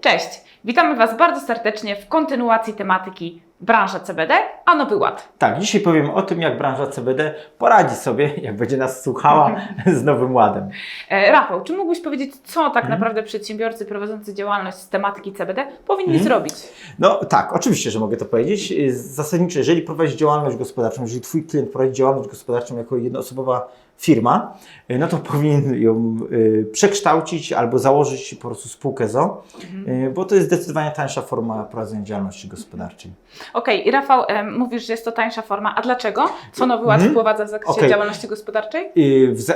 Cześć! Witamy Was bardzo serdecznie w kontynuacji tematyki branża CBD, a Nowy Ład. Tak, dzisiaj powiem o tym, jak branża CBD poradzi sobie, jak będzie nas słuchała, z Nowym Ładem. E, Rafał, czy mógłbyś powiedzieć, co tak Mhm. naprawdę przedsiębiorcy prowadzący działalność z tematyki CBD powinni Mhm. zrobić? No tak, oczywiście, że mogę to powiedzieć. Y, Zasadniczo, jeżeli prowadzisz działalność gospodarczą, jeżeli Twój klient prowadzi działalność gospodarczą jako jednoosobowa firma, y, no to powinien ją y, przekształcić albo założyć po prostu spółkę ZO, Mhm. y, bo to jest zdecydowanie tańsza forma prowadzenia działalności gospodarczej. Okej, i Rafał, mówisz, że jest to tańsza forma, a dlaczego? Co Nowy Ład Mhm. wprowadza w zakresie Okej. działalności gospodarczej?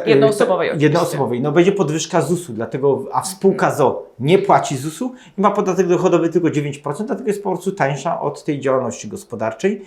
Jednoosobowej oczywiście. Jednoosobowej. No będzie podwyżka ZUS-u, dlatego, a spółka ZO nie płaci ZUS-u i ma podatek dochodowy tylko 9%, dlatego jest po prostu tańsza od tej działalności gospodarczej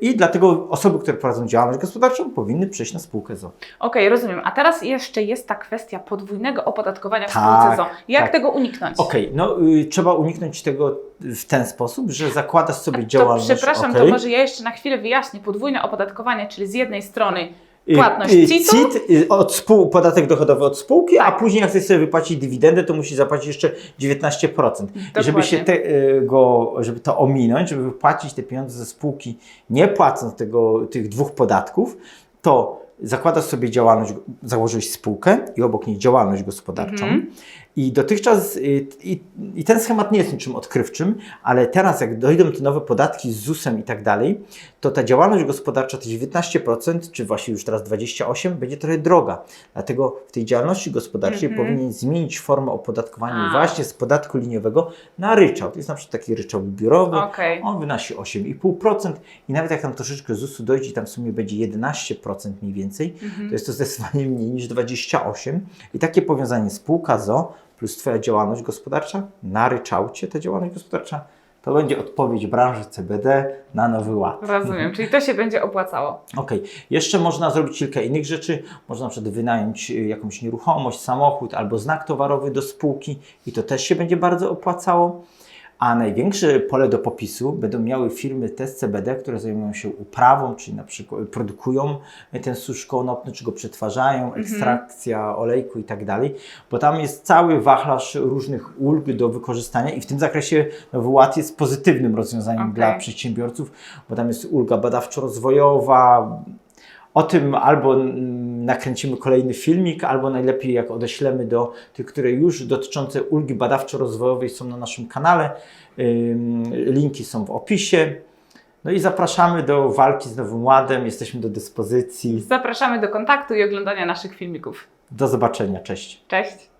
i dlatego osoby, które prowadzą działalność gospodarczą powinny przejść na spółkę ZO. Okej, rozumiem. A teraz jeszcze jest ta kwestia podwójnego opodatkowania w Tak, spółce ZO. Jak tak. tego uniknąć? Okej, no y, trzeba uniknąć tego w ten sposób, że zakładasz sobie To działalność. przepraszam, okej. to może ja jeszcze na chwilę wyjaśnię. Podwójne opodatkowanie, czyli z jednej strony Y, płatność y, CIT-u. CIT y, od spół, podatek dochodowy od spółki, a później jak chcesz sobie wypłacić dywidendę, to musi zapłacić jeszcze 19%. I żeby się tego, żeby to ominąć, żeby wypłacić te pieniądze ze spółki, nie płacąc tego, tych dwóch podatków, to zakładasz sobie działalność, założyłeś spółkę i obok niej działalność gospodarczą. Mhm. I dotychczas, y, i, i ten schemat nie jest niczym odkrywczym, ale teraz jak dojdą te nowe podatki z ZUS-em i tak dalej, to ta działalność gospodarcza te 19%, czy właśnie już teraz 28%, będzie trochę droga. Dlatego w tej działalności gospodarczej Mhm. powinien zmienić formę opodatkowania A. właśnie z podatku liniowego na ryczałt. Jest na przykład taki ryczałt biurowy, Okej. on wynosi 8,5% i nawet jak tam troszeczkę ZUS-u dojdzie, tam w sumie będzie 11% mniej więcej, Mhm. to jest to zdecydowanie mniej niż 28. I takie powiązanie spółka ZO plus Twoja działalność gospodarcza na ryczałcie, ta działalność gospodarcza, to będzie odpowiedź branży CBD na nowy ład. Rozumiem, czyli to się będzie opłacało. Okej, jeszcze można zrobić kilka innych rzeczy. Można na przykład wynająć y, jakąś nieruchomość, samochód albo znak towarowy do spółki i to też się będzie bardzo opłacało. A największe pole do popisu będą miały firmy test CBD, które zajmują się uprawą, czyli na przykład produkują ten susz konopny, czy go przetwarzają, ekstrakcja olejku i tak dalej, bo tam jest cały wachlarz różnych ulg do wykorzystania i w tym zakresie Nowy Ład jest pozytywnym rozwiązaniem Okej. dla przedsiębiorców, bo tam jest ulga badawczo-rozwojowa. O tym albo nakręcimy kolejny filmik, albo najlepiej jak odeślemy do tych, które już dotyczące ulgi badawczo-rozwojowej są na naszym kanale. Linki są w opisie. No i zapraszamy do walki z Nowym Ładem. Jesteśmy do dyspozycji. Zapraszamy do kontaktu i oglądania naszych filmików. Do zobaczenia. Cześć. Cześć!